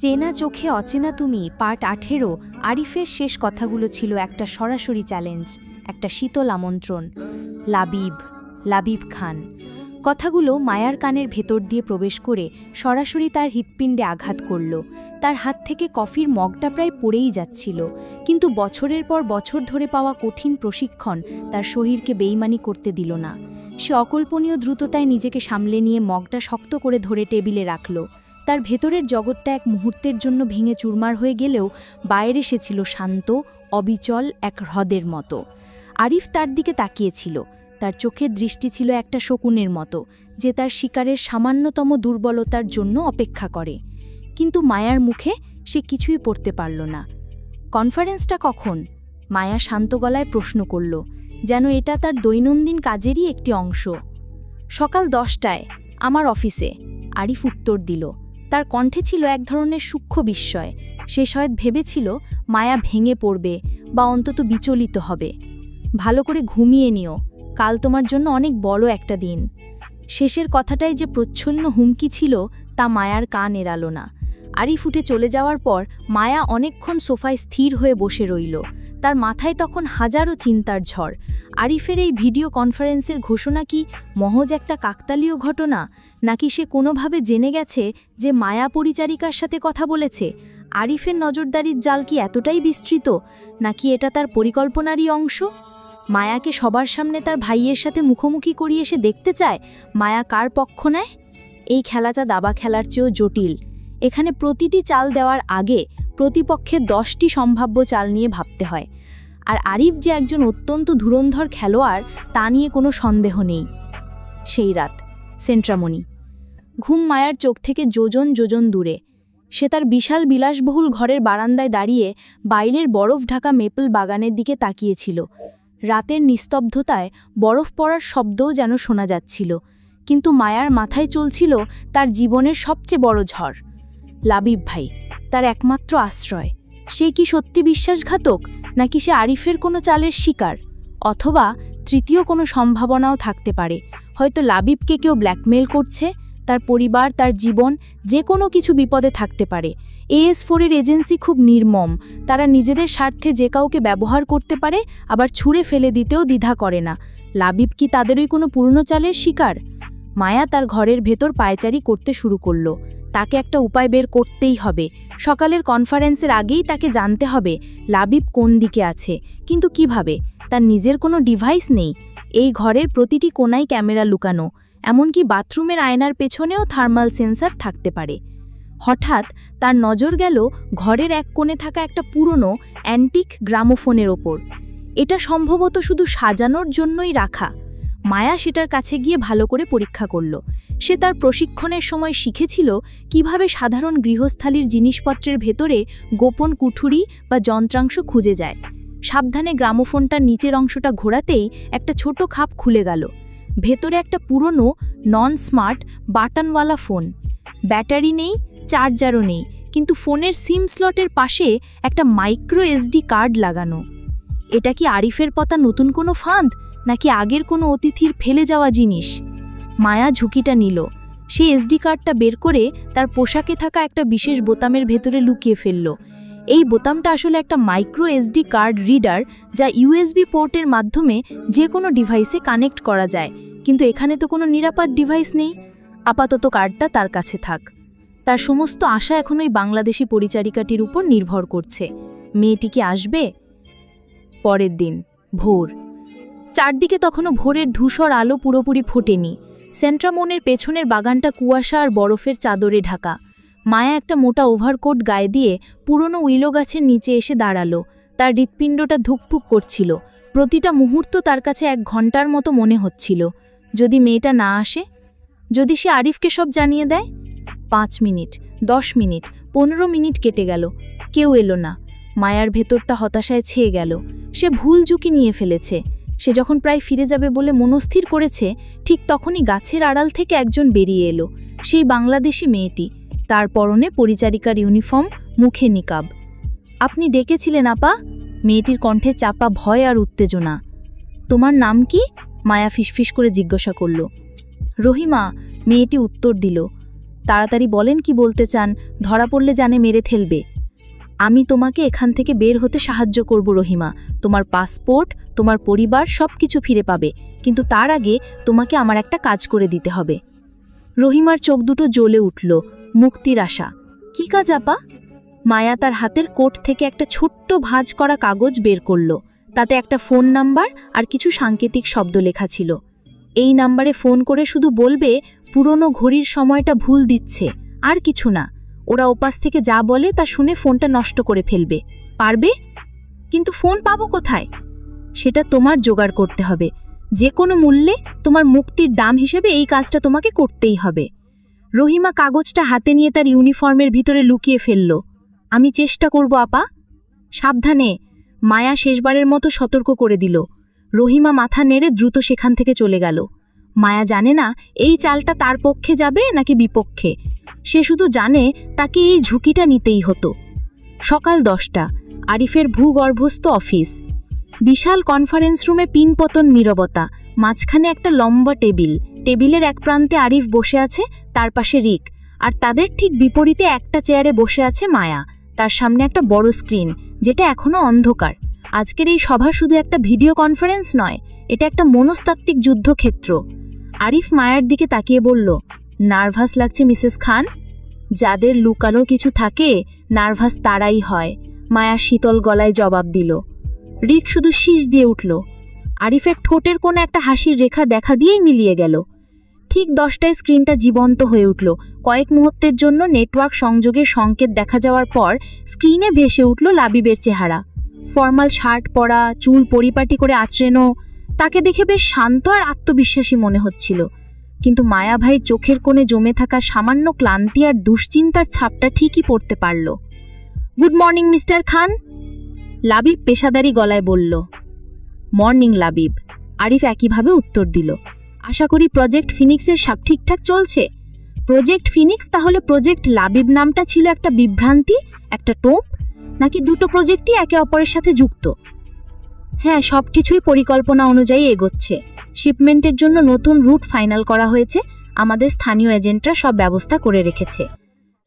চেনা চোখে অচেনা তুমি, পার্ট আঠেরো, আরিফের শেষ কথাগুলো ছিল একটা সরাসরি চ্যালেঞ্জ একটা শীতল আমন্ত্রণ। লাবিব লাবিব খান। কথাগুলো মায়ার কানের ভেতর দিয়ে প্রবেশ করে সরাসরি তার হৃৎপিণ্ডে আঘাত করল। তার হাত থেকে কফির মগটা প্রায় পড়েই যাচ্ছিল, কিন্তু বছরের পর বছর ধরে পাওয়া কঠিন প্রশিক্ষণ তার শহীরকে বেইমানি করতে দিল না। সে অকল্পনীয় দ্রুততায় নিজেকে সামলে নিয়ে মগটা শক্ত করে ধরে টেবিলে রাখল। তার ভেতরের জগৎটা এক মুহূর্তের জন্য ভেঙে চুরমার হয়ে গেলেও বাইরে সে ছিল শান্ত, অবিচল এক হ্রদের মতো। আরিফ তার দিকে তাকিয়েছিল। তার চোখের দৃষ্টি ছিল একটা শকুনের মতো, যে তার শিকারের সামান্যতম দুর্বলতার জন্য অপেক্ষা করে। কিন্তু মায়ার মুখে সে কিছুই পড়তে পারল না। কনফারেন্সটা কখন? মায়া শান্ত গলায় প্রশ্ন করল, যেন এটা তার দৈনন্দিন কাজেরই একটি অংশ। সকাল দশটায়, আমার অফিসে, আরিফ উত্তর দিল। তার কণ্ঠে ছিল এক ধরনের সূক্ষ্ম বিস্ময়। সে শয়দ ভেবেছিল, মায়া ভেঙে পড়বে বা অন্তত বিচলিত হবে। ভালো করে ঘুমিয়ে নিও, কাল তোমার জন্য অনেক বড় একটা দিন। শেষের কথাটাই যে প্রচ্ছন্ন হুমকি ছিল, তা মায়ার কান এড়ালো না। আরিফ উঠে চলে যাওয়ার পর, মায়া অনেকক্ষণ সোফায় স্থির হয়ে বসে রইল। তার মাথায় তখন হাজারো চিন্তার ঝড়। আরিফের এই ভিডিও কনফারেন্সের ঘোষণা কি মহজ একটা কাকতালীয় ঘটনা? নাকি সে কোনোভাবে জেনে গেছে যে মায়া পরিচারিকার সাথে কথা বলেছে? আরিফের নজরদারির জাল কি এতটাই বিস্তৃত? নাকি এটা তার পরিকল্পনারই অংশ? মায়াকে সবার সামনে তার ভাইয়ের সাথে মুখোমুখি করিয়ে সে দেখতে চায়? মায়া কার পক্ষ নেয়? এই খেলাটা দাবা খেলার চেয়েও জটিল। এখানে প্রতিটি চাল দেওয়ার আগে প্রতিপক্ষের দশটি সম্ভাব্য চাল নিয়ে ভাবতে হয়। আর আরিফ যে একজন অত্যন্ত ধুরন্ধর খেলোয়াড়, তা নিয়ে কোনো সন্দেহ নেই। সেই রাত, সেন্ট্রামণি। ঘুম মায়ার চোখ থেকে যোজন যোজন দূরে। সে তার বিশাল বিলাসবহুল ঘরের বারান্দায় দাঁড়িয়ে বাইরের বরফ ঢাকা মেপল বাগানের দিকে তাকিয়েছিল। রাতের নিস্তব্ধতায় বরফ পড়ার শব্দও যেন শোনা যাচ্ছিল, কিন্তু মায়ার মাথায় চলছিল তার জীবনের সবচেয়ে বড় ঝড়। লাবিব ভাই তার একমাত্র আশ্রয়। সে কি সত্যি বিশ্বাসঘাতক, নাকি সে আরিফের কোনো চালের শিকার? অথবা তৃতীয় কোনো সম্ভাবনাও থাকতে পারে। হয়তো লাবিবকে কেউ ব্ল্যাকমেল করছে, তার পরিবার, তার জীবন, যে কোনো কিছু বিপদে থাকতে পারে। এএস ফোরের এজেন্সি খুব নির্মম। তারা নিজেদের স্বার্থে যে কাউকে ব্যবহার করতে পারে, আবার ছুঁড়ে ফেলে দিতেও দ্বিধা করে না। লাবিব কি তাদেরই কোনো পূর্ণ চালের শিকার? মায়া তার ঘরের ভেতর পায়চারি করতে শুরু করল। তাকে একটা উপায় বের করতেই হবে। সকালের কনফারেন্সের আগেই তাকে জানতে হবে, লাবিব কোন দিকে আছে। কিন্তু কীভাবে? তার নিজের কোনো ডিভাইস নেই। এই ঘরের প্রতিটি কোনায় ক্যামেরা লুকানো, এমনকি বাথরুমের আয়নার পেছনেও থার্মাল সেন্সার থাকতে পারে। হঠাৎ তার নজর গেল ঘরের এক কোণে থাকা একটা পুরনো অ্যান্টিক গ্রামোফোনের ওপর। এটা সম্ভবত শুধু সাজানোর জন্যই রাখা। মায়া সেটার কাছে গিয়ে ভালো করে পরীক্ষা করল। সে তার প্রশিক্ষণের সময় শিখেছিল কীভাবে সাধারণ গৃহস্থালির জিনিসপত্রের ভেতরে গোপন কুঠুরি বা যন্ত্রাংশ খুঁজে যায়। সাবধানে গ্রামোফোনটার নিচের অংশটা ঘোরাতেই একটা ছোট খাপ খুলে গেল। ভেতরে একটা পুরনো নন স্মার্ট বাটনওয়ালা ফোন। ব্যাটারি নেই, চার্জারও নেই, কিন্তু ফোনের সিম স্লটের পাশে একটা মাইক্রো এসডি কার্ড লাগানো। এটা কি আরিফের পতা নতুন কোনো ফাঁদ? নাকি আগের কোনো অতিথির ফেলে যাওয়া জিনিস? মায়া ঝুঁকিটা নিল। সে এসডি কার্ডটা বের করে তার পোশাকে থাকা একটা বিশেষ বোতামের ভেতরে লুকিয়ে ফেলল। এই বোতামটা আসলে একটা মাইক্রো এসডি কার্ড রিডার যা ইউএসবি পোর্টের মাধ্যমে যে কোনো ডিভাইসে কানেক্ট করা যায়। কিন্তু এখানে তো কোনো নিরাপদ ডিভাইস নেই। আপাতত কার্ডটা তার কাছে থাক। তার সমস্ত আশা এখন ওই বাংলাদেশি পরিচারিকাটির উপর নির্ভর করছে। মেয়েটি কি আসবে? পরের দিন, ভোর। চারদিকে তখনও ভোরের ধূসর আলো পুরোপুরি ফোটেনি। সেন্ট্রামোনের পেছনের বাগানটা কুয়াশা আর বরফের চাদরে ঢাকা। মায়া একটা মোটা ওভারকোট গায়ে দিয়ে পুরনো উইলো গাছের নিচে এসে দাঁড়াল। তার হৃৎপিণ্ডটা ধুকপুক করছিল। প্রতিটা মুহূর্ত তার কাছে এক ঘণ্টার মতো মনে হচ্ছিল। যদি মেয়েটা না আসে? যদি সে আরিফকে সব জানিয়ে দেয়? পাঁচ মিনিট, দশ মিনিট, পনেরো মিনিট কেটে গেল। কেউ এলো না। মায়ার ভেতরটা হতাশায় ছেয়ে গেল। সে ভুল ঝুঁকি নিয়ে ফেলেছে। সে যখন প্রায় ফিরে যাবে বলে মনস্থির করেছে, ঠিক তখনই গাছের আড়াল থেকে একজন বেরিয়ে এলো। সেই বাংলাদেশি মেয়েটি। তার পরনে পরিচারিকার ইউনিফর্ম, মুখে নিকাব। আপনি ডেকেছিলেন, আপা? মেয়েটির কণ্ঠে চাপা ভয় আর উত্তেজনা। তোমার নাম কি? মায়া ফিসফিস করে জিজ্ঞাসা করল। রহিমা, মেয়েটি উত্তর দিল। তাড়াতাড়ি বলেন কি বলতে চান, ধরা পড়লে জানে মেরে ফেলবে। আমি তোমাকে এখান থেকে বের হতে সাহায্য করব, রহিমা। তোমার পাসপোর্ট, তোমার পরিবার সব কিছু ফিরে পাবে, কিন্তু তার আগে তোমাকে আমার একটা কাজ করে দিতে হবে। রহিমার চোখ দুটো জ্বলে উঠল, মুক্তির আশা। কি কাজ, আপা? মায়া তার হাতের কোট থেকে একটা ছোট্ট ভাঁজ করা কাগজ বের করল। তাতে একটা ফোন নাম্বার আর কিছু সাংকেতিক শব্দ লেখা ছিল। এই নাম্বারে ফোন করে শুধু বলবে, পুরনো ঘড়ির সময়টা ভুল দিচ্ছে। আর কিছু না। ওরা ওপাশ থেকে যা বলে তা শুনে ফোনটা নষ্ট করে ফেলবে। পারবে? কিন্তু ফোন পাবো কোথায়? সেটা তোমার জোগাড় করতে হবে। যে কোনো মূল্যে তোমার মুক্তির দাম হিসেবে এই কাজটা তোমাকে করতেই হবে। রহিমা কাগজটা হাতে নিয়ে তার ইউনিফর্মের ভিতরে লুকিয়ে ফেলল। আমি চেষ্টা করব, আপা। সাবধানে। মায়া শেষবারের মতো সতর্ক করে দিল। রহিমা মাথা নেড়ে দ্রুত সেখান থেকে চলে গেল। মায়া জানে না এই চালটা তার পক্ষে যাবে নাকি বিপক্ষে। সে শুধু জানে তাকে এই ঝুঁকিটা নিতেই হতো। সকাল দশটা, আরিফের ভূগর্ভস্থ অফিস। বিশাল কনফারেন্স রুমে পিনপতন নীরবতা, মাঝখানে একটা লম্বা টেবিল। টেবিলের এক প্রান্তে আরিফ বসে আছে, তার পাশে রিক। আর তাদের ঠিক বিপরীতে একটা চেয়ারে বসে আছে মায়া। তার সামনে একটা বড় স্ক্রিন যেটা এখনও অন্ধকার। আজকের এই সভা শুধু একটা ভিডিও কনফারেন্স নয়, এটা একটা মনস্তাত্ত্বিক যুদ্ধক্ষেত্র। আরিফ মায়ার দিকে তাকিয়ে বলল, নার্ভাস লাগছে মিসেস খান? যাদের লুকানো কিছু থাকে, নার্ভাস তারাই হয়। মায়া শীতল গলায় জবাব দিল। রিক শুধু শীষ দিয়ে উঠল। আরিফের ঠোঁটের কোনো একটা হাসির রেখা দেখা দিয়েই মিলিয়ে গেল। ঠিক দশটায় স্ক্রিনটা জীবন্ত হয়ে উঠল। কয়েক মুহূর্তের জন্য নেটওয়ার্ক সংযোগের সংকেত দেখা যাওয়ার পর স্ক্রিনে ভেসে উঠল লাবিবের চেহারা। ফর্মাল শার্ট পরা, চুল পরিপাটি করে আচড়েনো তাকে দেখে বেশ শান্ত আর আত্মবিশ্বাসী মনে হচ্ছিল। কিন্তু মায়াভাই চোখের কোণে জমে থাকা সামান্য ক্লান্তি আর দুশ্চিন্তার ছাপটা ঠিকই পড়তে পারল। Good morning, mister Khan, Labib পেশাদারি গলায় বলল। মর্নিং, লাবিব, আরিফ একইভাবে উত্তর দিল। আশা করি প্রজেক্ট ফিনিক্সের সব ঠিকঠাক চলছে। প্রজেক্ট ফিনিক্স তাহলে প্রজেক্ট লাবিব নামটা ছিল একটা বিভ্রান্তি, একটা টোপ, নাকি দুটো প্রজেক্টই একে অপরের সাথে যুক্ত? হ্যাঁ সব কিছুই পরিকল্পনা অনুযায়ী এগোচ্ছে। শিপমেন্টের জন্য নতুন রুট ফাইনাল করা হয়েছে। আমাদের স্থানীয় এজেন্টরা সব ব্যবস্থা করে রেখেছে।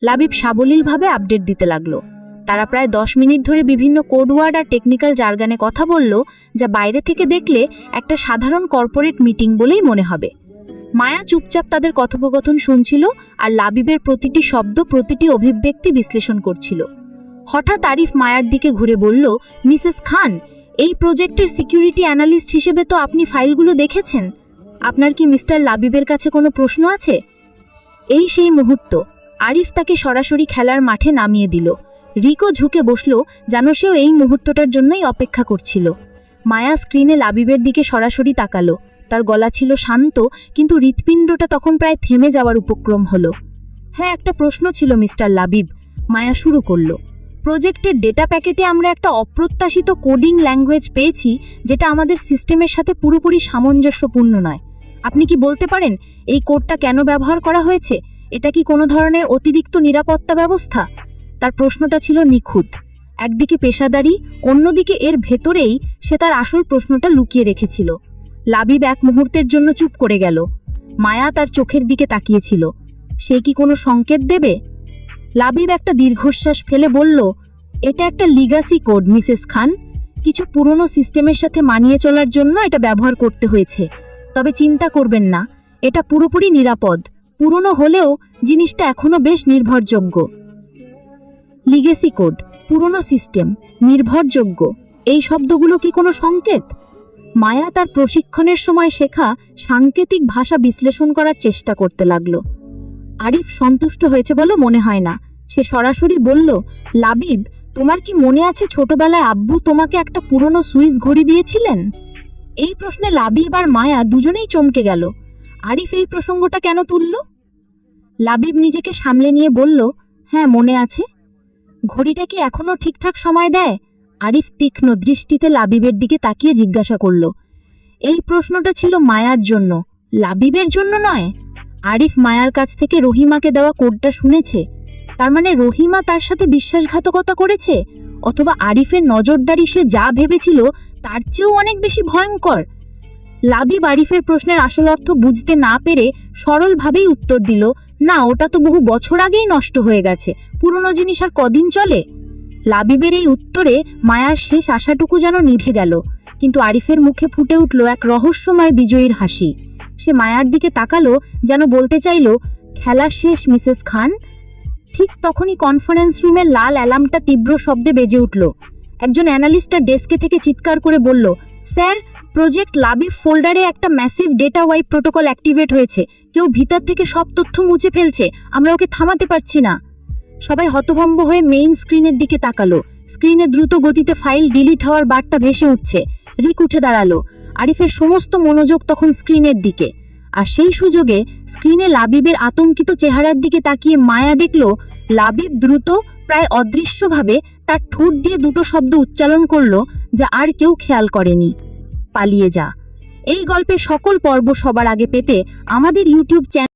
লাবিব সাবলীলভাবে আপডেট দিতে লাগল। তারা প্রায় দশ মিনিট ধরে বিভিন্ন কোডওয়ার্ড আর টেকনিক্যাল জার্গানে কথা বলল, যা বাইরে থেকে দেখলে একটা সাধারণ কর্পোরেট মিটিং বলেই মনে হবে। মায়া চুপচাপ তাদের কথোপকথন শুনছিল আর লাবিবের প্রতিটি শব্দ, প্রতিটি অভিব্যক্তি বিশ্লেষণ করছিল। হঠাৎ আরিফ মায়ার দিকে ঘুরে বলল, মিসেস খান এই প্রজেক্টের সিকিউরিটি অ্যানালিস্ট হিসেবে তো আপনি ফাইলগুলো দেখেছেন। আপনার কি মিস্টার লাবিবের কাছে কোনো প্রশ্ন আছে? এই সেই মুহূর্ত। আরিফ তাকে সরাসরি খেলার মাঠে নামিয়ে দিল। রিকো ঝুঁকে বসল যেন সেও এই মুহূর্তটার জন্যই অপেক্ষা করছিল। মায়া স্ক্রিনে লাবিবের দিকে সরাসরি তাকালো। তার গলা ছিল শান্ত, কিন্তু হৃৎপিণ্ডটা তখন প্রায় থেমে যাওয়ার উপক্রম হলো। হ্যাঁ একটা প্রশ্ন ছিল মিস্টার লাবিব। মায়া শুরু করল। প্রজেক্টের ডেটা প্যাকেটে আমরা একটা অপ্রত্যাশিত কোডিং ল্যাঙ্গুয়েজ পেয়েছি, যেটা আমাদের সিস্টেমের সাথে পুরোপুরি সামঞ্জস্যপূর্ণ নয়। আপনি কি বলতে পারেন, এই কোডটা কেন ব্যবহার করা হয়েছে? এটা কি কোনো ধরনের অতিরিক্ত নিরাপত্তা ব্যবস্থা? তার প্রশ্নটা ছিল নিখুঁত। একদিকে পেশাদারি, অন্যদিকে এর ভেতরেই সে তার আসল প্রশ্নটা লুকিয়ে রেখেছিল। লাবিব এক মুহূর্তের জন্য চুপ করে গেল। মায়া তার চোখের দিকে তাকিয়েছিল। সে কি কোনো সংকেত দেবে? লাবিব একটা দীর্ঘশ্বাস ফেলে বলল, এটা একটা লিগাসি কোড, মিসেস খান। কিছু পুরনো সিস্টেমের সাথে মানিয়ে চলার জন্য এটা ব্যবহার করতে হয়েছে। তবে চিন্তা করবেন না, এটা পুরোপুরি নিরাপদ। পুরনো হলেও জিনিসটা এখনও বেশ নির্ভরযোগ্য। লিগেসি কোড, পুরনো সিস্টেম, নির্ভরযোগ্য। এই শব্দগুলো কি কোনো সংকেত? মায়া তার প্রশিক্ষণের সময় শেখা সাংকেতিক ভাষা বিশ্লেষণ করার চেষ্টা করতে লাগল। আরিফ সন্তুষ্ট হয়েছে বলে মনে হয় না। সে সরাসরি বলল, লাবিব, তোমার কি মনে আছে ছোটবেলায় আব্বু তোমাকে একটা পুরনো সুইস ঘড়ি দিয়েছিলেন? এই প্রশ্নে লাবিব আর মায়া দুজনেই চমকে গেল। আরিফ এই প্রসঙ্গটা কেন তুলল? লাবিব নিজেকে সামলে নিয়ে বলল হ্যাঁ মনে আছে। ঘড়িটা কি এখনও ঠিকঠাক সময় দেয়? আরিফ তীক্ষ্ণ দৃষ্টিতে লাবিবের দিকে তাকিয়ে জিজ্ঞাসা করল। এই প্রশ্নটা ছিল মায়ার জন্য, লাবিবের জন্য নয়। আরিফ মায়ার কাছ থেকে রহিমাকে দেওয়া কোডটা শুনেছে। তার মানে রহিমা তার সাথে বিশ্বাসঘাতকতা করেছে? অথবা আরিফের নজরদারি সে যা ভেবেছিল, তার চেয়েও অনেক বেশি ভয়ঙ্কর? লাবিব আরিফের প্রশ্নের আসল অর্থ বুঝতে না পেরে সরলভাবেই উত্তর দিল, না, ওটা তো বহু বছর আগেই নষ্ট হয়ে গেছে। পুরনো জিনিস আর কদিন চলে? লাবিবের এই উত্তরে মায়ার শেষ আশাটুকু যেন নিভে গেল, কিন্তু আরিফের মুখে ফুটে উঠল এক রহস্যময় বিজয়ীর হাসি। সে মায়ার দিকে তাকালো, যেন বলতে চাইল, খেলা শেষ, মিসেস খান? ঠিক তখনই কনফারেন্স রুমের লাল অ্যালার্মটা তীব্র শব্দে বেজে উঠল। একজন অ্যানালিস্টার ডেস্কে থেকে চিৎকার করে বলল, স্যার প্রজেক্ট লাবিব ফোল্ডারে একটা massive data wipe protocol activate হয়েছে। কেউ ভিতর থেকে সব তথ্য মুছে ফেলছে। আমরা ওকে থামাতে পারছি না। সবাই হতভম্ব হয়ে মেইন স্ক্রিনের দিকে তাকালো। স্ক্রিনে দ্রুত গতিতে ফাইল ডিলিট হওয়ার বার্তা ভেসে উঠছে। রিক উঠে দাঁড়াল। আরিফের সমস্ত মনোযোগ তখন স্ক্রিনের দিকে। আর সেই সুযোগে স্ক্রিনে লাবিবের আতঙ্কিত চেহারার দিকে তাকিয়ে মায়া দেখল, লাবিব দ্রুত, প্রায় অদৃশ্যভাবে, তার ঠোঁট দিয়ে দুটো শব্দ উচ্চারণ করল, যা আর কেউ খেয়াল করেনি। পালিয়ে যা। এই গল্পের সকল পর্ব সবার আগে পেতে আমাদের ইউটিউব চ্যানেল